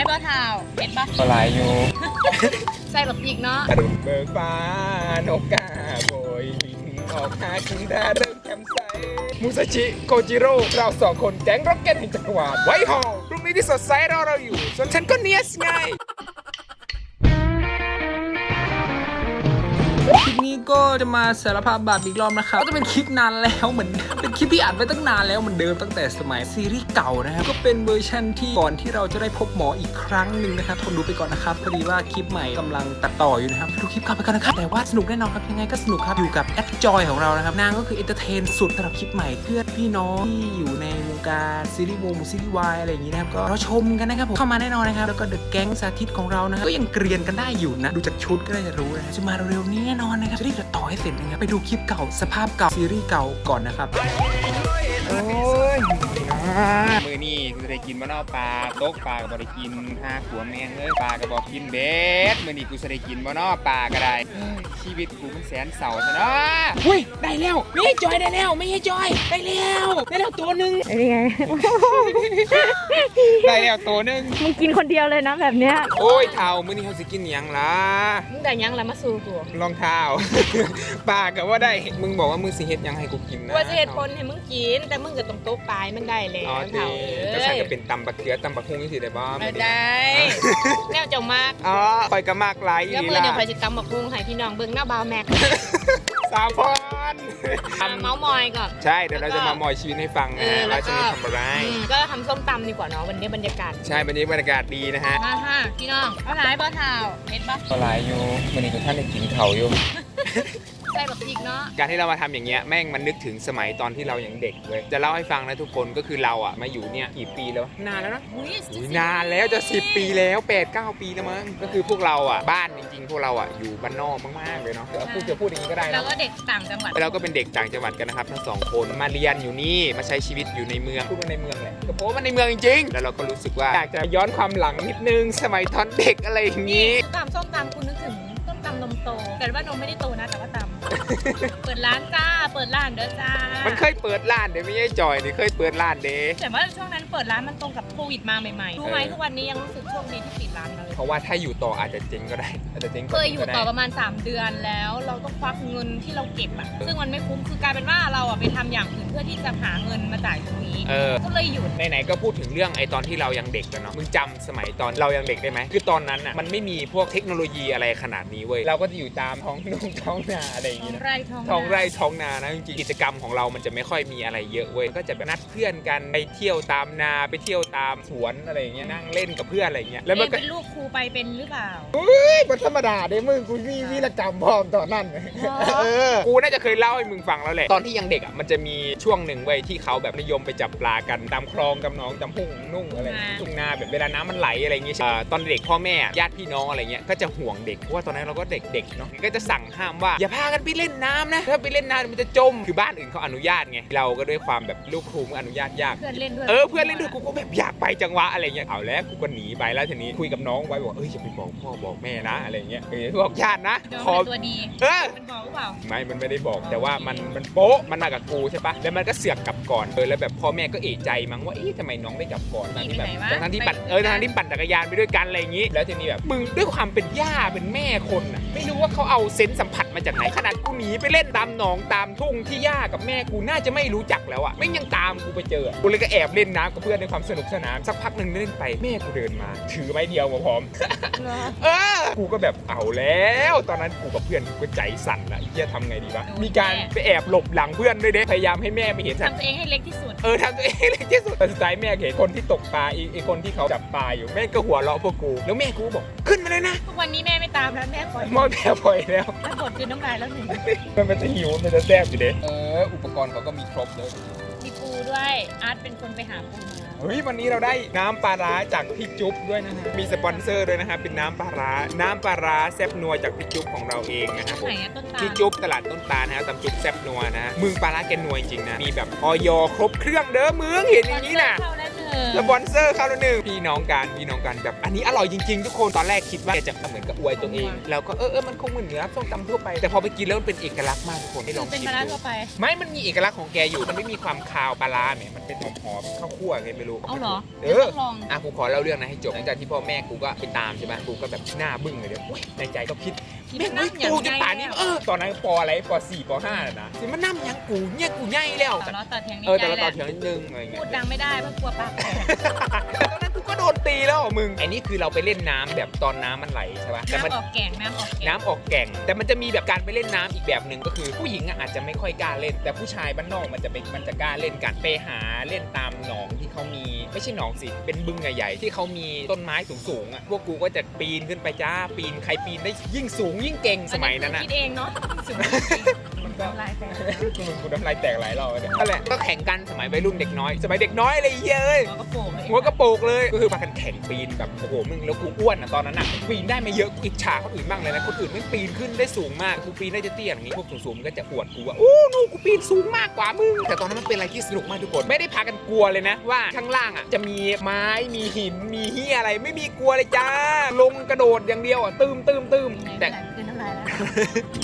ายบ่เท้าเห็นปะก็หลายอยู่ ใส่แบบอีกเนาะอรุณเบิกฟ้านกกาโบยบินออกหากินดาเริ่มแคมป์ไซมูซาชิ โกจิโร่ เราสองคนแก๊งร็อกเก็ตแห่งจักรวาลไวท์ฮอลพรุ่งนี้ที่สดใสรอเราอยู่ ส่วนฉันก็เนียสไง คลิปนี้ก็จะมาสารภาพบาปอีกรอบนะครับก็จะเป็นคลิปนานแล้วเหมือนเป็นคลิปที่อัดไว้ตั้งนานแล้วเหมือนเดิมตั้งแต่สมัยซีรีส์เก่านะครับก็เป็นเวอร์ชันที่ก่อนที่เราจะได้พบหมออีกครั้งหนึ่งนะครับทนดูไปก่อนนะครับพอดีว่าคลิปใหม่กำลังตัดต่ออยู่นะครับดูคลิปเก่าไปก่อนนะครับแต่ว่าสนุกแน่นอนครับยังไงก็สนุกครับอยู่กับแอดจอยของเรานะครับนางก็คือเอนเตอร์เทนสุดสำหรับคลิปใหม่เพื่อนพี่น้องที่อยู่ในวงการซีรีส์วงซีรีส์วายอะไรอย่างนี้นะครับก็รอชมกันนะครับผมเข้ามาแน่นอนนะครับแล้วก็เดอะแก๊งสาธิตของเรานะครับก็ยังเกรียนกันได้อยู่นะดูจากชุดก็ได้จะรู้นะจะมาเร็วๆนี้น่นอนนะครับจะรีบตัดต่อให้เสร็จนะครับไปดูคลิปเก่าสภาพเก่าซีรีส์เก่าก่อนนะครับ โอ้ยมือนี่กูจะ ได้กินมะนาวปลาตกปลากับบได้กินห้าขัวแมงเลยปลากับบอกกินเบ็ดมือนี่กูจะได้กินมะนาวปลาก็ได้เฮ้ยชีวิตกูมันแสนเศร้าซะเนาะอุ้ยได้แล้วไม่ให้จอยได้แล้วไม่ให้จอยได้แล้วได้แล้วตัวหนึ่งเป็นไง ได้แล้วตัวหนึ่งมึงกินคนเดียวเลยนะแบบเนี้ย โอ้ยเท่ามือนี่เขาสิกินหยังล่ะมึงได้ยังแล้วมาสู่กูรองเท้า ปลากับว่าได้มึงบอกว่ามึงสิเฮ็ดหยังให้กูกินนะ ว่าจะเหตุผลให้มึงกิน แต่มึงก็ต้องโต๊ะปลายมันได้แล้วอ๋อเท่าดีเอ้ก็ใช่ยก็เป็นตำบักเขือตำบักฮุ้งนี่สิได้บ่เอาได้ แนวเจ้ามากอ๋อคอยก็มากหลายเดี๋ยวอีมือล่ะเดี๋ยวคอยจะตำบักฮุงให้พี่น้องเบิ่งหน้าบาวแม็กสามพรอะเมาส์มอยก่อน ใช่เดี๋ยวเราจะมามอยชีวิตให้ฟังนะเออฮะแล้วว่าก็จะมีทำอะไร อืมก็ทำส้มตำดีกว่าเนาะวันนี้บรรยากาศใช่วันนี้บรรยากาศดีนะฮะฮ่าฮ่าพี่น้องเอาหลายบ่เท้าเห็นปะก็หลายอยู่วันนี้ทุกท่านได้กินเขาอยู่ ใส่แบบอีกเนาะการที่เรามาทำอย่างเงี้ยแม่งมันนึกถึงสมัยตอนที่เรายังเด็กเว้ยจะเล่าให้ฟังนะทุกคนก็คือเราอะมาอยู่เนี่ยกี่ปีแล้ววะนานแล้วนะอุ๊ยอุ๊ยนานแล้วจะ 10 ปีแล้ว8 9ปีแล้วมั้งก็คือพวกเราอะบ้านจริงๆ พวกเราอะอยู่บ้านนอกมากๆเลยเนาะเดี๋ยวพูดจะพูดอย่างนี้ก็ได้เรานะ ก็เด็กต่างจังหวัด เราก็เป็นเด็กต่างจังหวัดกันนะครับทั้งสองคนมาเรียนอยู่นี่มาใช้ชีวิตอยู่ในเมืองพูดว่าในเมืองแหละก็เพราะว่ามันในเมืองจริงๆแล้วเราก็รู้สึกว่าอยากจะย้อนความหลังนิดนึงสมัยตอนเด็กอะไรอย่างนี้ตำส้มตำคุณนึกถึง ส้มตำนมโตแต่ว่านมไม่ได้โตนะแต่ว่าตำ เปิดร้านจ้า เปิดร้านเด้อจ้ามันเคยเปิดร้านเดี๋ยวไม่ใช่จอยนี่เคยเปิดร้านเด้แต่ว่าช่วงนั้นเปิดร้านมันตรงกับโควิดมาใหม่ๆรู้ไหมทุกวันนี้ยังรู้สึกโชคดีที่ปิดร้านเลยเพราะว่าถ้าอยู่ต่ออาจจะเจ๊งก็ได้อาจจะเจ๊งเคยอยู่ต่อปก็ได้ระมาณ 3 เดือนแล้ว เราต้องควักเงินที่เราเก็บอะซึ่งมันไม่คุ้มคือกลายเป็นว่าเราอะไปทำอย่างอื่นเพื่อที่จะหาเงินมาจ่ายตรงนี้เออ ก็เลยหยุด ไหนๆก็พูดถึงเรื่องไอ้ตอนที่เรายังเด็กกันเนาะ มึงจำสมัยตอนเรายังเด็กได้ไหม คือตอนนั้นอะมันไม่มีพวกเทคโนโลยีอะไรขนาดนี้เว้ยเราก็จะอยู่ตามท้องนุ่งท้องนาอะไรอย่างท้องี้งนะไร่ท้องท้องไร่นาท้องนานะจริงๆกิจกรรมของเรามันจะไม่ค่อยมีอะไรเยอะเว้ยก็จะแบบนัดเพื่อนกันไปเที่ยวตามนาไปเที่ยวตามสวนอะไรอย่างเงี้ยนั่งเล่นกับเพื่อนอะไรอย่างเงี้ยแล้วมันเอ๊ะก็เป็นลูกครูไปเป็นหรือเปล่า เฮ้ยมันธรรมดาเด้มึงกูมีวีรกรรมพร้อมตอนนั้นอเออกูน่าจะเคยเล่าให้มึงฟังแล้วแหละตอนที่ยังเด็กอะมันจะมีช่วงหนึ่งเว้ยที่เขาแบบนิยมไปจับปลากันตามคลองตามหนองตามพุ่งนุ่งอะไรทุ่งนาแบบเวลาน้ำมันไหลอะไรอย่างเงี้ยอ่าตอนเด็กพ่อแม่ญาติพี่น้องอะไรเงี้ยก็จะห่วงเด็กเพราะว่าตอนนั้นเราก็เด็กๆเนาะก็จะสั่งห้ามว่าอย่าพากันไปเล่นน้ำนะถ้าไปเล่นน้ำมันจะจมคือบ้านอื่นเขาอนุญาตไงเราก็ด้วยความแบบลูกครูมันอนุญาตยากเพื่อนเล่นด้วยเออเพื่อนเล่นด้วยกูก็แบบอยากไปจังหวะอะไรเงี้ยเอาแล้วกูก็หนีไปแล้วทีนี้คุยกับน้องไว้บอกเอ้ยอย่าไปบอกพ่อบอกแม่นะอะไรเงี้ยเออบอกญาตินะเดี๋ยวขอเป็นตัวดีเออมันบอกหรือเปล่าไม่มันไม่ได้บอกแต่ว่ามันมันโป๊ะมันมากับกูใช่ปะแล้วมันก็เสือกกลับก่อนเออแล้วแบบพ่อแม่ก็เอะใจมั้งว่าเอ๊ะทำไมน้องได้กลับก่อนทั้งที่แบบหนีไปไหนวะทั้งที่ปั่นไปเออทั้งที่ปั่นจักรยานไปด้วยกันอะไรอย่างงี้ แล้วทีนี้แบบมึงด้วยความเป็นย่าเป็นแม่คนอะไม่รู้ว่าเขาเอาเซนส์สัมผัสมาจากไหนขนาดกูหนีไปเล่นตามหนองตามทุ่งที่ย่ากับแม่กูน่าจะไม่รู้จักแล้วอะไม่งยังตามกูไปเจออะกูเลยก็แอบเล่นน้ำกับเพื่อนในความสนุกสนานสักพักหนึ่งเล่นไปแม่กูเดินมา ถือไม้เดียวมาพร้อม เออกูก็แบบเอาแล้ว ตอนนั้นกูกับเพื่อนกูก็ใจสั่นละจะทำไงดีวะโดนมีการแน่ไปแอบหลบหลังเพื่อนด้วยเด้พยายามให้แม่ไม่เห็นสัตว์ทำตัวเองให้เล็กที่สุด เออทำตัวเองเลยที่สุดแต่สุดท้ายแม่เห็นคนที่ตกปลาอีกอีกคนที่เขาจับปลาอยู่แม่ก็หัวเราะพวกกู แล้วแม่กูก็บอกขึ้นมาเลยนะ ทุกวันนี้แม่ไม่ตามแล้วแม่คอยมอยแพ้พลอยแล้ว แล้วบทคือน้ำลายแล้วหนึ่งมันมันจะหิวมันจะแซ่บอยู่เด้เออ อุปกรณ์เขาก็มีครบเลย มีปูด้วย อาร์ตเป็นคนไปหาปูมาเฮ้ย วันนี้เราได้น้ำปลาร้าจากพี่จุ๊บด้วยนะฮะ มีสปอนเซอร์ด้วยนะฮะเป็นน้ำปลาร้า น้ำปลาร้าแซ่บนัวจากพี่จุ๊บของเราเองนะครับผไหนม อะต้นตาลพี่จุ๊บตลาดต้นตาลนะฮะตำจุ๊บแซ่บนัวนะฮะมึงปลาร้าแกนัวจริงๆนะ มีแบบออยครบเครื่องเด้อมึงเห็นอย่างนี้น่ะ เข้า แล้วเหนื่เออสปอนเซอร์เขาแล้วหนึ่งพี่น้องกันพี่น้องกันแบบอันนี้อร่อยจริงๆ ทุกคนตอนแรกคิดว่าแกจะเหมือนกับอวยตัวเองแล้วก็เออเออมันคงเหมือนเนื้อส้มตำทั่วไป แต่พอไปกินแล้วมันเป็นเอกลักษณ์มากทุกคนให้ลองเป็นชิมปลาร้าดูทั่วไปไม่มันมีเอกลักษณ์ของแกอยู่มันไม่มีความคาวปลาร้าเนี่ยมันเป็นหอมหอมๆข้าวคั่วไงไม่รู้เอาเหรอเอดี๋ยวอต้องลองอะกูขอเล่าเรื่องนะให้จบหลังจากที่พ่อแม่กูก็ไปตามใช่ไหมกูก็แบบหน้าบึ้งเลยเดี๋ยวอุ๊ยในใจก็คิดคิดแม่งนั่ไม่งอย่างกูจะป่านนี้ไงเออตอนนั้นปออะไรปสี่ปห้าน่ะนะสิมันนั่ยังกูเนี่ยกูใหญ่แล้วแต่เราตัดเถียงในเออใจแต่เราแหต่อละเถียงนิดนึงอะไรเงี้พูยดดังไม่ได้เพราะกลัวปากแตกแต่ตอนนั้นกูก็โดนตีแล้วอะมึงไอ้นี่คือเราไปเล่นน้ำแบบตอนน้ำมันไหลใช่ปะแต่มัน น้ำออกแก่งน้ำออกแก่งน้ำออกแก่ง แต่มันจะมีแบบการไปเล่นน้ำอีกแบบหนึ่งก็คือ ผู้หญิงอะอาจจะไม่ค่อยกล้าเล่น แต่ผู้ชายบ้านนอกมันจะไปมันจะกล้าเล่นกันไปหาเล่นตามหนองที่เขามีไม่ใช่หนองสิเป็นบึงใหญ่ๆที่เขามีต้นไม้สูงๆอะพวกกูก็จะปีนขึ้นไปจ้าปีนใครปีนได้ยิ่งสูงยิ่งเก่งสมัยนั้นอัอะคิดเองเนาะสุดจริงมันก็ ลายแตกกูมึงกูน้ำลายแตกหลายรอบเลยนั่นแหละก็แข่งกันสมัยวัยรุ่นเด็กน้อย สมัยเด็กน้อยอะไรเยอะเลย หัวกระโปรงเลยหัวกระโปกเลยก็คือพากันแข่งปีนแบบโอ้โหมึงแล้วกูอ้วนอะตอนนั้นอะปีนได้ไม่เยอะกูอิจฉาคนอื่นบ้างเลยนะคนอื่นไม่งปีนขึ้นได้สูงมากกูปีนได้จะเตี้ยอย่างนี้พวกสูงๆมันก็จะอวดกูว่าโอ้หนูกูปีนสูงมากกว่ามึงแต่ตอนนั้นมันเป็นอะไรที่สนุกมากทุกคนไม่ได้พากันกลัวเลยนะ ว่าข้างล่างอะจะมีไม้มีหินมีเฮียอะไร ไม่มีกลัวเลยจ้าลงกระโดดอย่างเดียวอะตืมตืมตืมแต่แต่คือน้ำ ลายแล้ว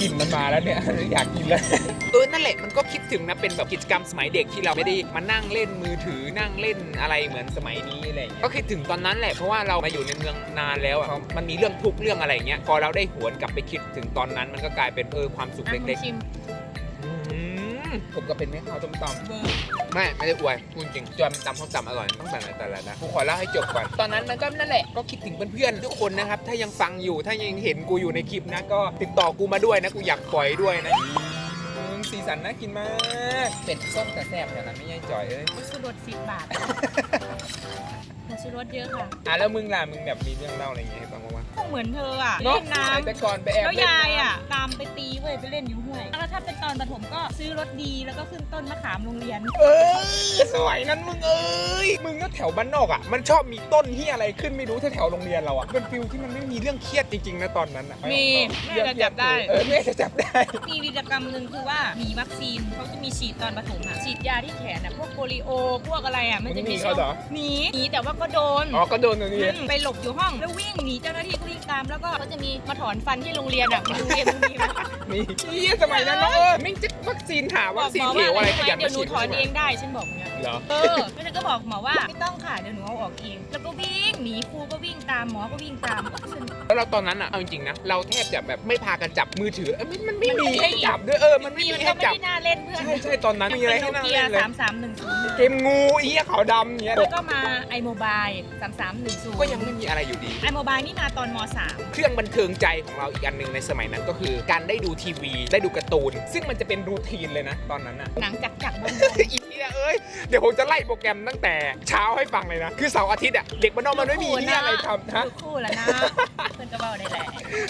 กลินมันมาแล้วเนี่ย อยากกินแล้ว เออ นั่นแหละ มันก็คิดถึงนะ เป็นแบบกิจกรรมสมัยเด็กที่เราไม่ได้มานั่งเล่นมือถือ นั่งเล่นอะไรเหมือนสมัยนี้อะไรอย่างเงี้ย ก็คิดถึงตอนนั้นแหละ เพราะว่าเรามาอยู่ในเมืองนานแล้วอะมันมีเรื่องทุกข์เรื่องอะไรอย่างเงี้ย พอเราได้หวนกลับไปคิดถึงตอนนั้น มันก็กลายเป็นเออความสุขอะเล็กคุณชิมๆอืม ผมก็เป็นแม่ค้าต้มตำ เบอร์ไม่ไม่ได้อวยพูดจริงจอมตำส้มตำอร่อยตั้งแต่ไหนแต่ละนะกูขอเล่าให้จบก่อน ตอนนั้นมันก็นั่นแหละก็คิดถึงเพื่อนๆทุกคนนะครับ ถ้ายังฟังอยู่ถ้ายังเห็นกูอยู่ในคลิปนะ ก็ติดต่อกูมาด้วยนะ กูอยากปล่อยด้วยนะมึงสีสันน่ากินมาก เป็ดส้มแต่แซ่บแต่นั้นไม่ใช่จ่อยเอ้ยชูรสสิบบาทแต่ ชูรสเยอะค่ะ อะแล้วมึงล่ะมึงแบบมีเรื่องเล่าอะไรอย่างเงี้ยให้ฟังบ้างวะคงเหมือนเธออะเล่นน้ำแต่ก่อนไปแอบแล้วเล่นยายน้อะ ตามไปตีเว้ยไปเล่นอยู่ห้วยแล้วถ้าเป็นตอนประถมก็ซื้อรถดีแล้วก็ขึ้นต้นมะขามโรงเรียนเออสมัยนั้นมึงเอ้ยมึงก็แถวบ้านนอกอะมันชอบมีต้นที่อะไรขึ้นไม่รู้แถวๆโรงเรียนเราอะเป็นฟิลที่มันไม่มีเรื่องเครียดจริงๆนะตอนนั้นอะมีแม่จะจับได้ เออแม่จะจับได้ มีวีรกรรมหนึ่งคือว่ามีวัคซีนเขาจะมีฉีดตอนประถมอะฉีดยาที่แขนอะพวกโปลิโอพวกอะไรอะมันจะมันไม่มีมีเขาเหรอ หนีหนีแต่ว่าก็โดน อ๋อ ก็โดนตรงนี้อืมไปหลบอยู่ห้อง แล้ววิ่งหนีเจ้าหน้าที่ก็วิ่งตาม แล้วก็เขาจะมีมาถอนฟันที่โรงเรียนอะมีโรงเรียนมึงมีไหมนี่เหี้ยสมัยนั้นเนอะเออไม่งจะวัคซีนหาบวัอคกซีหนมอเขียวว่าอะไรอะไรขยันเดี๋ยวหนูมาฉีถอนเองได้ ฉันบอกเนี้ยเหรอ เออแล้วฉันก็บอกหมอว่าไม่ต้องค่ะเดี๋ยวหนูเอาออกเอง แล้วก็วิ่งหนีครูก็วิ่งตามหมอก็วิ่งตามก็สนุกแล้วเราตอนนั้นอะเอาจริงๆนะ เราแทบจะแบบไม่พากันจับมือถือเออมันมันไม่มันไม่มีให้ให้จับด้วยเออ มันไม่มีมีมันให้ก็ไม่จับ ได้น่าเล่นเพื่อนใช่ใช่ตอนนั้นมีอะไรให้นั่งเกียเล่นร์เลย สามสามหนึ่งศูนย์เกมงูไอ้เหี้ยขาวดำเนี้ยแล้วก็มาไอโมบายสามสามหนึ่งศูนย์ก็ยังไม่มีอะไรอยู่ดี ไอโมบายนี่มาตอนมสาม เครื่องบันเทิงใจของเราอีกอันหนึ่งในสมัยนั้นก็คือ การได้ดูทีวี ได้ดูการ์ตูน ซึ่งมันจะเป็นรูทีนเลยนะ ตอนนั้นอะหนังจักรจักรบนอีเหี้ยเอ้ยเดี๋ยวผมจะไล่โปรแกรมตั้งแต่เช้าให้ฟังเลยนะ คือเสาร์อาทิตย์อะเด็กบ้านนอกมันไม่มีเหี้ยอะไรทำฮะดูคู่แล้วนะ เพื่อนก็เบาได้แหละ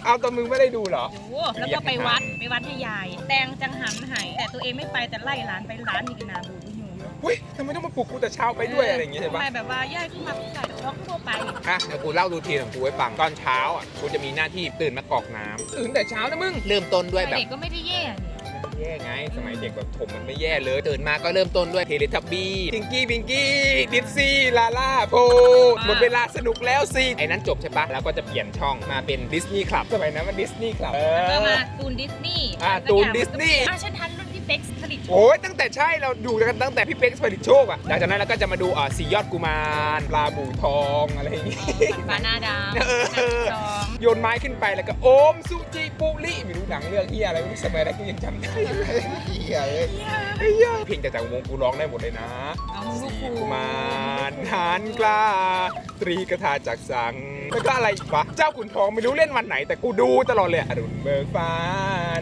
เอาตัวมึงไม่ได้ดูเหรอ ดูแล้วก็ไปวัดไปวัดให้ยาย แตงจังหันหายแต่ตัวเองไม่ไปแต่ไล่ร้านไปร้านมีกันนาบูดอยู่เฮ้ยทำไมต้องมาปลุกกูแต่เช้าไปด้วยอะไรอย่างเงี้ยใช่ปะทำไมแบบว่าย่ายขึ้นมาใส่ร้องทั่วไป อะเดี๋ยวกูเล่ารูทีนของกูให้ฟังตอนเช้าอะกูจะมีหน้าที่ตื่นมากรอกน้ำตื่นแต่เช้านะมึง เริ่มต้นด้วยแบบ เด็กก็ไม่ได้แย่นี่ แย่ไง สมัยเด็กแบบผมมันไม่แย่เลยตื่นมาก็เริ่มต้นด้วยเทเลทับบี้พิงกี้พิงกี้ดิซซี่ลาล่าโพหมดเวลาสนุกแล้วสิไอ้นั้นจบใช่ปะแล้วก็จะเปลี่ยนช่องมาเป็นดิสนีย์คลับสมัยนั้นมันดิสนีย์คลับแล้วก็มาตูนดิสนีย์อ่าตูนดิสนีย์อะฉันทันรุ่นพี่ เป๊กผลิตโชโอ้ว์ยตั้งแต่ใช่เราดูกันตั้งแต่พี่เป๊กผลิตโชคอะหลังจากนั้นเราก็จะมาดูอ่าสียอดกุมารปลาบูทองอะไรอย่างงี้บานาดามเออสองโยนไม้ขึ้นไปแล้วก็โอมซูจิปุริไม่รู้หนังเรื่องเฮียอะไรไม่รู้สมัยนั้นกูยังจำได้เลยเฮียเลยเฮียเพลงจากจากวงกูร้องได้หมดเลยนะเอาลูกสีครูกุมารทานกล้า ตรีกถาจากสังแล้วก็อะไรอีกวะเจ้าขุนทองไม่รู้เล่นวันไหนแต่กูดูตลอดเลยอรุณเบิกฟ้า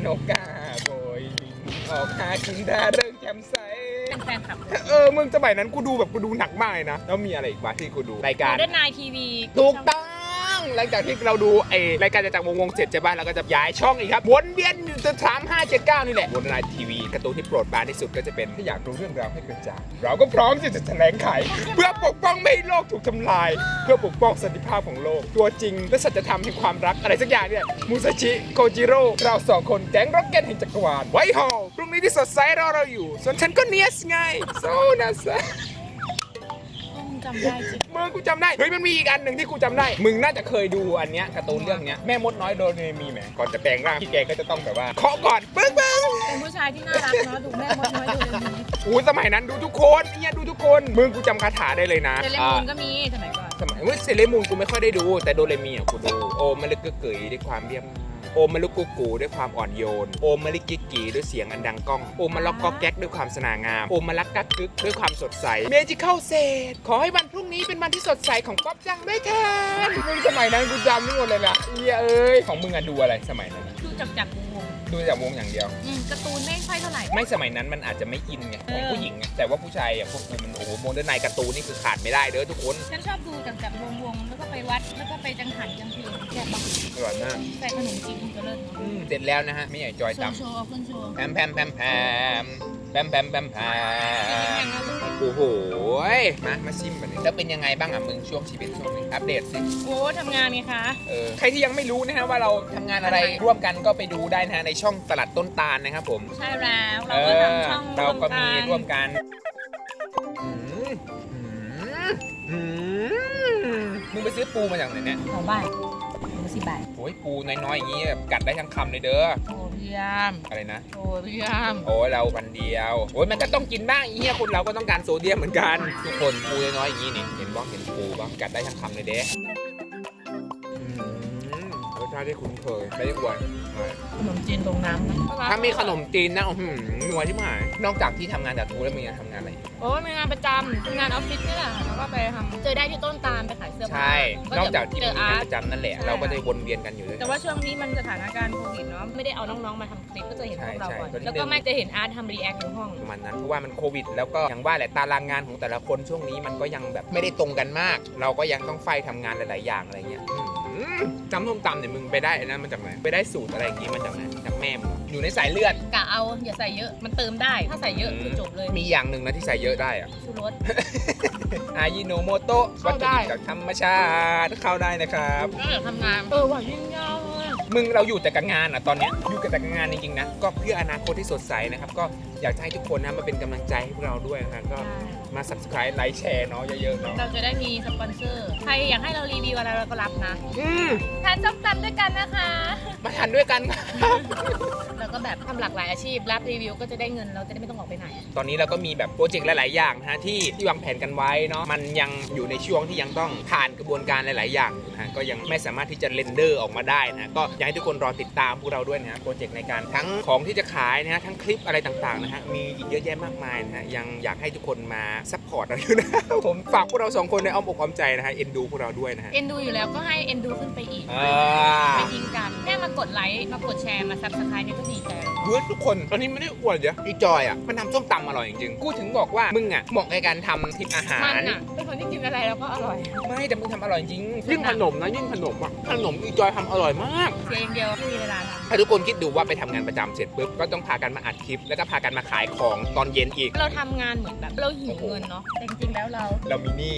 นกกาโบยบิน ออกหากินดาเริงแจ่มใส เป็นแฟนคลับเออมึงสมัยนั้นกูดูแบบกูดูหนักมากเลยนะ แล้วมีอะไรอีกวะที่กูดูรายการ เดนนายทีวี ถูกต้อง หลังจากที่เราดูไอ้รายการจากวงวงเสร็จใช่ป่ะเราก็จะย้ายช่องอีกครับวนเวียนอยู่สามห้าเจ็ดเก้านี่แหละบนนายทีวีการ์ตูนที่โปรดปรานที่สุดก็จะเป็นถ้าอยากรู้เรื่องราวให้กระจ่างเราก็พร้อมที่จะแถลงไข เพื่อปกป้องไม่ให้โลกถูกทำลาย เพื่อปกป้องสันติภาพของโลก ตัวจริงและสัจธรรมแห่งความรักอะไรสักอย่างเนี่ยมูซาชิโคจิโร่เราสองคนแก๊งร็อกเก็ตแห่งจักรวาลไวท์ฮอลพรุ่งนี้ที่สดใสรอเราอยู่ ส่วนฉันก็เนียสไงโซนัส จำได้จริงมึงกูจำได้ เฮ้ยมันมีอีกอันหนึ่งที่กูจำได้ มึงน่าจะเคยดูอันเนี้ยการ์ตูนเรื่องเนี้ยแม่มดน้อยโดเรมีไหมก่อนจะแปลงร่างพี่แกก็จะต้องแบบว่าเคาะก่อนปึ้งปึ้งเป็นผู้ชายที่น่ารักเนาะดูแม่มดน้อยดูเรมีอู้สมัยนั้นดูทุกคนเนี่ยดูทุกคน มึงกูจำคาถาได้เลยนะเซเลอ่ามูนก็มีสมัยก่อนสมัยเว้ยเซเลมูนกูไม่ค่อยได้ดู แต่โดเรมีอะกูดูโอมมะลึกกึกกยด้วยความเรียบง่าย โอมมะลึกกุกกูด้วยความอ่อนโยน โอมมะลิกกิกกีด้วยเสียงอันดังก้อง โอมมะล็อกก็แก๊กด้วยความสง่างาม โอมมะลักกักกึกด้วยความสดใส เมจิเข้าเศษ ขอให้วันพรุ่งนี้เป็นวันที่สดใสของป๊อปจังด้วยเถิดมึงสมัยนั้นกูจำไม่หมดเลยนะเหี้ยเอ้ยของมึงอะดูอะไรสมัยนั้นอะดูจับจับวงวงดูจากวงอย่างเดียวๆอืมการ์ตูนไม่ค่อยเท่าไหร่ ไม่สมัยนั้นมันอาจจะไม่อินไงของเออผู้หญิงไงแต่ว่าผู้ชายอะพวกกูมันโอ้โหโมเดิร์นไนการ์ตูนนี่คือขาดไม่ได้เด้อทุกคน ฉันชอบดูจับจับวงวงๆแล้ วก็ไปวัดแล้วก็ไปจังหันจังเพลงแกะบังอร่อยมากใส่ขนมจีนคงจะเลิศเนาะอืมเสร็จแล้วนะฮะไม่ใหญ่จอยโชตว์โชว์เอาขึ้นโชว์ำแพมแพมแพมแพมแพมแพมแพมแพจริงๆมอย่างนั้นเลยโอ้โหยมามาชิมกันเลยแล้วเป็นยังไงบ้างอะมึงช่วงชีวิตช่วงนี้อัปเดตสิ โอ้ทำงานไงคะ เออใครที่ยังไม่รู้นะฮะว่าเราทำงานอะไรร่วมกันก็ไปดูได้นะฮะในช่องตลาดต้นตาลนะครับผม ใช่แล้วเอเราก็อทำช่องเราก็มีร่ร่ววมมกันกัน ไปซื้อปูมาจากไหนเนี่ยสองใบดูสิใบโอ้ยปูน้อยๆอย่างงี้แบบกัดได้ทั้งคำเลยเด้อโอ้เยี่ยมอะไรนะ โอ้เยี่ยมโอ้ยเราวันเดียวโอ้ยมันก็ต้องกินบ้างอีเหี้ยคนเราก็ต้องการโซเดียมเหมือนกัน ทุกคนปูน้อยๆอย่างงี้นี่เห็นบ้างเห็นปูบ้างกัดได้ทั้งคำเลยเด้อืมรสชาติที่คุ้นเคยไม่ได้อวยไม่ขนมจีนลงน้ำนะถ้ามีขนมจีนนะอื้อหือนัวที่หาย นอกจากที่ทำงานจากทูแล้วมีงานทำงานอะไรอีก โอ้ยมีงานประจำทำงานออฟฟิศนี่แหละแล้วก็ไปทำเจอได้ที่ต้นตาลไปขายเสื้อผ้าใช่ นอกจากที่เจมีออางานร์ปต ระจำนั่นแหละ ใช่ เราก็จะวนเวียนกันอยู่ด้วยแต่ว่าช่วงนี้มันสถานการณ์โควิดเนาะไม่ได้เอาน้องๆมาทำคลิปก็จะเห็นพวกเราก่อนใช่ใช่ แล้วก็ไม่จะเห็นอาร์ตทำรีแอคในห้อง ประมาณนั้น เพราะว่ามันโควิด แล้วก็อย่างว่าแหละตารางงานของแต่ละคนช่วงนี้มันก็ยังแบบไม่ได้ตรงกันมาก เราก็ยังต้องไฟทำงานหลาย ๆ อย่างอะไรเงี้ยอืม จำส้มตำเนี่ยมึงไปได้อันนั้นมาจากไหนไปได้สูตรอะไรอย่างงี้มาจากไหนจากแม่มึงอยู่ในสายเลือด กะเอาอย่าใส่เยอะมันเติมได้ ถ้าใส่เยอะคือจบเลยมีอย่างหนึ่งนะที่ใส่เยอะได้อะ ชูรส อายิโนโมโตะวัตเข้าได้ถุดิบจากธรรมชาติเข้าได้นะครับ ก็อยากทำงานเออว่ะยิ่งยาวเลย มึงเราอยู่แต่กับงานอะตอนเนี้ยอยู่แต่กับงานจริงๆนะก็เพื่ออนาคตที่สดใสนะครับ ก็อยากจะให้ทุกคนนะมาเป็นกำลังใจให้พวกเราด้วยนะครับก็มา subscribe ไลค์แชร์เนาะเยอะๆเนาะเราจะได้มีสปอนเซอร์ ใครอยากให้เรารีวิวอะไรเราก็รับนะอืมทานส้มตำด้วยกันนะคะ มาทานด้วยกันครับแล้ว ก็แบบทำหลากหลายอาชีพรับรีวิวก็จะได้เงินเราจะได้ไม่ต้องออกไปไหน ตอนนี้เราก็มีแบบโปรเจกต์หลาย ๆ อย่างนะฮะที่ที่วางแผนกันไว้เนาะมันยังอยู่ในช่วงที่ยังต้องผ่านกระบวนการหลาย ๆ อย่างอยู่นะฮะก็ยังไม่สามารถที่จะเรนเดอร์ออกมาได้นะฮะก็อยากให้ทุกคนรอติดตามพวกเราด้วยนะฮะโปรเจกต์ในการทั้งของที่จะขายนะฮะทั้งคลิปอะไรต่าง ๆ นะฮะมีอีกเยอะแยะมากมายนะฮะยังอยากให้ทุกคนมาซัพพ อร์ตเราอยู่นะผมฝากพวกเราสองคนในอ้อมอกอ้อมใจนะฮะเอ็นดูพวกเราด้วยนะฮะ เอ็นดูอยู่แล้วก็ให้เอ็นดูขึ้นไปอีกอ่า ไม่ทิ้งกันแค่มากดไลค์มากดแชร์มาซับสไครต์นี่ก็ดีใจแล้วเฮ้ยทุกคนตอนนี้ไม่ได้อวดเดี๋ยวไอ้จอยอะมันทำส้มตำอร่อยจริงๆกูถึงบอกว่ามึงอะเหมาะในการทำทริปอาหาร มันอะ เป็นคนที่กินอะไรแล้วก็อร่อยไม่แต่มึงทำอร่อยจริงยิ่งขนมนะยิ่งขนมอะขนมอีจอยทำอร่อยมาก เสียอย่างเดียวไม่มีเวลาทถ้าทุกคนคิดดูว่าไปทำงานประจำเสร็จปุ๊บก็ต้องพากันมาอัดคลิป แล้วก็พากันมาขายของตอนเย็นอีกำเราทำงานเหมือนแบบ เราหิวเงินเนาะแต่จริงๆแล้วเรา เรามีหนี้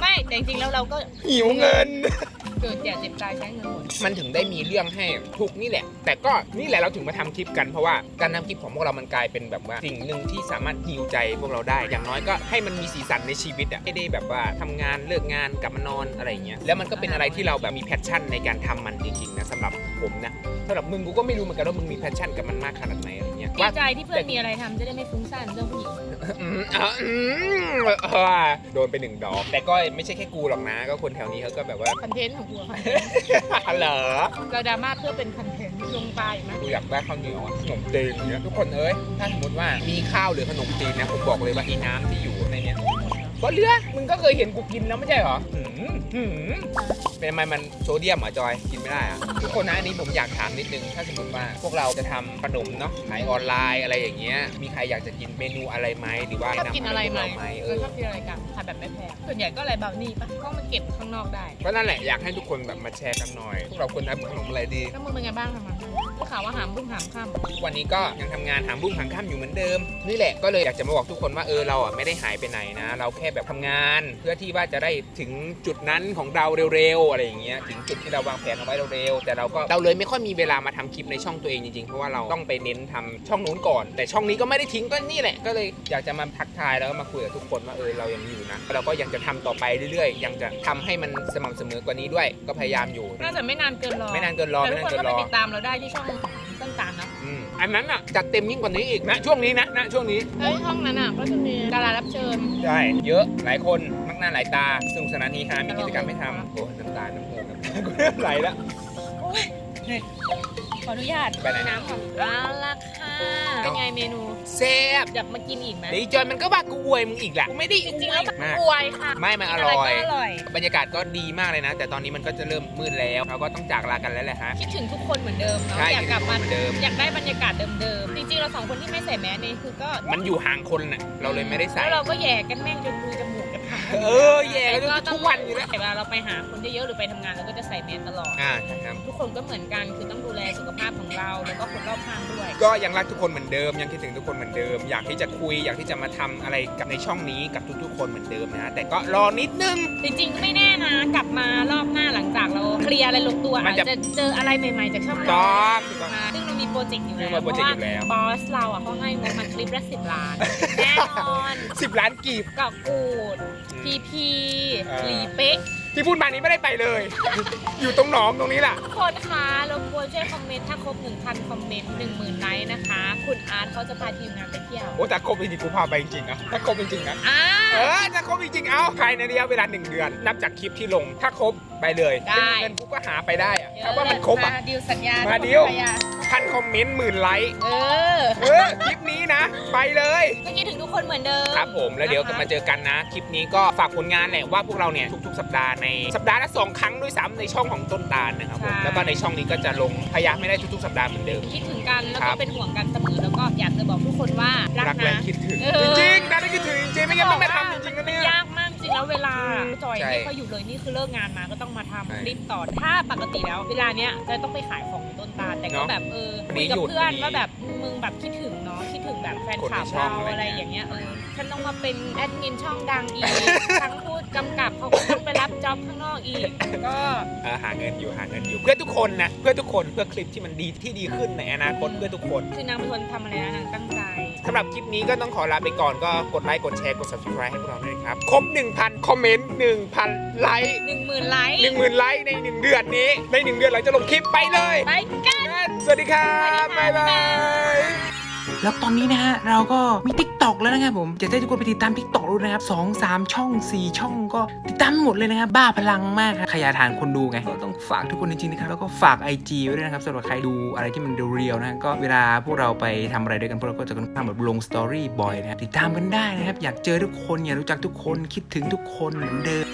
ไม่แต่จริงๆแล้วเราก็หิวเงิน เกิดแก่เจ็บตายใช้เงินหมด มันถึงได้มีเรื่องให้ทุกนี่แหละ แต่ก็นี่แหละเราถึงมาทำคลิปกันเพราะว่าการทำคลิปของพวกเรามันกลายเป็นแบบว่าสิ่งหนึ่งที่สามารถฮิวใจพวกเราได้ อย่างน้อยก็ให้มันมีสีสันในชีวิตอะไม่ได้แบบว่าทำงานเลิกงานกลับมานอนอะไรอย่างเงี้ยแล้วมันก็เป็นอะไรที่เราแบบมีแพชชั่นในการทำมันจริงๆนะสำหรับผมนะสำหรับมึงกูก็ไม่รู้เหมือนกันว่ามึงมีแพชชั่นกับมันมากขนาดไหนอะไรเงี้ย ดีว่าใจที่เพื่อนมีอะไรทำจะได้ไม่ฟุ้งซ่านเรื่องผู้หญิงอืมอะอืมเออโดนไปหนึ่งดอก แต่ก็ไม่ใช่แค่กูหรอกนะ ก็คนแถวนี้เขาก็แบบว่า คอนเทนต์ของกูอะค่ะเหรอเราดราม่าเพื่อเป็นคอนเทนต์ลงไปไหมกูอยากได้ข้าวเหนียวอะขนมจีนอย่างเงี้ยทุกคนเอ้ยถ้าสมมติว่ามีข้าวหรือขนมจีนนะผมบอกเลยว่าอีน้ำที่อยู่ ในเนี้ยก็เหลือมึงก็เคยเห็นกูกินแล้วไม่ใช่เหรอหืมหืมเป็นไมมันโซเดียมเหรอจอย กินไม่ได้อะทุกคนนะอันนี้ผมอยากถามนิดนึง ถ้าสมมติว่าพวกเราจะทำขนมเนาะขายออนไลน์อะไรอย่างเงี้ย มีใครอยากจะกินเมนูอะไรไหมหรือว่าชอบกินอะไรไหมแนะนำพวกเราไหมเอเราอชอบกินอะไรกันขายแบบไม่แพงส่วนใหญ่ก็อะไรบราวนี่ปะก็มาเก็บข้างนอกได้ ก็นั่นแหละอยากให้ทุกคนแบบมาแชร์กันหน่อย พวกเราควรทำขนมอะไรดี แล้วมึงเป็นไงบ้างทำมัน ก็ข่าวว่าหามบุ้งหามข้ามทุกวันนี้ก็ยังทำงานหามบุ้งหางข้ามอยู่เหมือนเดิม นี่แหละก็เลยอยากจะมาบอกทุกคนว่าเออเราอะไม่ได้หายไปไหนนะ เราแค่แบบทำงาน เพื่อที่ว่าจะได้ถึงจุดนั้นของเราเร็วๆอะไรอย่างเงี้ยถึงจุดที่เราวางแผนเอาไว้เร็วๆแต่เราก็เราเลยไม่ค่อยมีเวลามาทำคลิปในช่องตัวเองจริงๆเพราะว่าเราต้องไปเน้นทำช่องนู้นก่อน แต่ช่องนี้ก็ไม่ได้ทิ้งก็นี่แหละก็เลยอยากจะมาทักทายแล้วก็มาคุยกับทุกคนว่าเออเรายังอยู่นะเราก็ยังจะทำต่อไปเรื่อยๆยังจะทำให้มันสม่ำเสมอกว่านี้ด้วย ก็พยายามอยู่ น่าจะไม่นานเกินรอไม่นานเกินรอแต่ไม่ทุกนานคนเกินรอก็ไปติดตามเราได้ที่ช่องของต้นตาลเนาะอืมอันนั้นอะจัดเต็มยิ่งกว่านี้อีกนะช่วงนี้นะนะช่วงนี้แล้วช่องนั้นอะก็จะมีดารารับเชิญ ใช่ เยอะหลายคนมากหน้าหลายตาสนุกสนานเฮฮามีกิจกรรมให้ทำโอ้น้ำตาน้ำเงินน้ำตากูเริ่มไหลแล้วโอ้ยนี่ ขออนุญาตไปไหน น้ำก่อนเอาละค่ะ เป็นไงเมนูแซ่บอยากมากินอีกไหมเดี๋ยวอีจอยมันก็ว่ากูอวยมึงอีกแหละกูไม่ได้จริงๆแล้วมันมากอวยค่ะไม่มันอกินร่อยก็อร่อย บรรยากาศก็ดีมากเลยนะ แต่ตอนนี้มันก็จะเริ่มมืดแล้วเราก็ต้องจากลากันแล้วแหละฮะ คิดถึงทุกคนเหมือนเดิมเนาะใช่อยากกลับมาคิดถึงทุกคนเหมือนเดิม อยากได้บรรยากาศเดิมๆจริงๆเราสองคนที่ไม่ใส่แมสนี่คือก็มันอยู่ห่างคนน่ะเราเลยไม่ได้ใส่แล้วเราก็แย่กันแม่งจนรูจมูกจะพัง เออแย่กันทุกวันอยู่แล้วเวลาเราไปหาคนเยอะๆหรือไปทำงานเราก็จะใส่แมสตลอด อ่าใช่ครับ ทุกคนก็เหมือนกันคือต้องดูแลสุขภาพของเรา แล้วก็คนรอบข้างด้วย ก็ยังรักทุกคนเหมือนเดิม ยังคิดถึงทุกคนเหมือนเดิม อยากที่จะคุยอยากที่จะมาทำอะไรกับในช่องนี้กับทุกๆ คนเหมือนเดิมนะแต่ก็รอนิดนึง จริงๆ ไม่แน่นะ กลับมารอบหน้าหลังจากเราเคลียร์อะไรลงตัวมัอานจจะ จะเจออะไรใหม่ๆจากช่องต้เราองถูกต้องมาซึ่งเรามีโปรเจกต์อยู่แล้วมีโปรเจกต์อยู่แล้วบอสเราอะเขาให้งบมาคลิปละสิบล้าน แน่นอนสิบล้านกีบเกาะกูด พีพีเออ หลีเป๊ะที่พูดมานี้ไม่ได้ไปเลย อยู่ตรงหนองตรงนี้แหละทุกคนคะรบกวนช่วยคอมเมนต์ถ้าครบ 1,000 คอมเมนต์ 10,000 ไลค์นะคะ คุณอาร์ตเขาจะพาทีมงานไปเที่ยว โอ้แต่ครบจริงๆกูพาไปจริงๆอะถ้าครบจริงๆนะ อ่า เออถ้าครบจริงๆเอาภายในระยะเวลาหนึ่งเดือน นับจากคลิปที่ลง ถ้าครบไปเลยได้ เงินกูก็หาไปได้อะถ้าว่ามันครบอะดิวสัญญามาทุกคนดิว สัญญาพันคอมเมนต์หมื่นไลค์เออเออคลิปนี้นะ ไปเลย ก็คิดถึงทุกคนเหมือนเดิม ครับผมแล้วเดี๋ยวกลับมาเจอกันนะ คลิปนี้ก็ฝากผลงานแหละว่าพวกเราเนี่ยทุก ๆ สัปดาห์ในสัปดาห์ละสองครั้งด้วยซ้ำในช่องของต้นตาลนะครับผมแล้วก็ในช่องนี้ก็จะลงพยายามไม่ได้ทุก ๆ สัปดาห์เหมือนเดิม คิดถึงกันแล้วครัก็บ เป็นห่วงกันเสมอแล้วก็อยากจะบอกทุกคนว่ารักรักและนะ คิดถึง เออ จริงๆรักและคิดถึงจริงๆไม่งั้นมันไม่ทำจริงๆนะเนี่ย ยากมากจ ริงแล้วเวลาจอยใช่ไม่ค่อยอยู่เลยนี่คือเลิกงานมาก็ต้องมาทำใช่คลิปต่อถ้าปกติแล้วเวลาเนี้ยจะต้องไปขายของต้นตาลแต่ก็เนอะแบบเออวันคุนี้ยกับหยุดเพื่อนพอดีว่าแบบมึงแบบคิดถึงเนาะคิดถึงแบบแฟนคลับคนในช่องเราอะอะไรไรเงี้ยอย่างเงี้ยเออฉันต้องมาเป็นแอดมินช่องดังอีกทั้งพูด กำกับเขาก็ต้องไปรับจ็อบข้างนอกอีก ก็เออหาเงินอยู่หาเงินอยู่เพื่อทุกคนนะเพื่อทุกคนเพื่อคลิปที่มันดีที่ดีขึ้นในอนาคตเพื่อทุกคนคือนางเป็นคนทำอะไรนะนางตั้งใจ สำหรับคลิปนี้ก็ต้องขอลาไปก่อนก็กดไลค์กดแชร์กด subscribe ให้พวกเราด้วยนะครับครบ1,000คอมเมนต์1,000ไลค์หนึ่งหมื่นไลค์10,000ไลค์ใน 1 เดือนนี้ใน 1 เดือนเราจะลงคลิปไปเลยไปกัน สวัสดีครับบ๊ายบาย แล้วตอนนี้นะฮะเราก็มี t ิ k t o k แล้วนะครับผมอยากให้ทุกคนไปติดตาม t ิ k t o k ด้วยนะครับสองสามช่อง4ช่องก็ติดตามหมดเลยนะครับบ้าพลังมากครับขยายฐานคนดูไงก็ต้องฝากทุกคนจริงๆนะครับแล้วก็ฝาก IG ไว้ด้วยนะครับสำหรับใครดูอะไรที่มันเรียวๆนะก็เวลาพวกเราไปทำอะไรด้วยกันพวกเราก็จะกันทำแบบลงสตอรี่บ่อยนะติดตามกันได้นะครับอยากเจอทุกคนอยากรู้จักทุกคนคิดถึงทุกคนเหมือนเดิม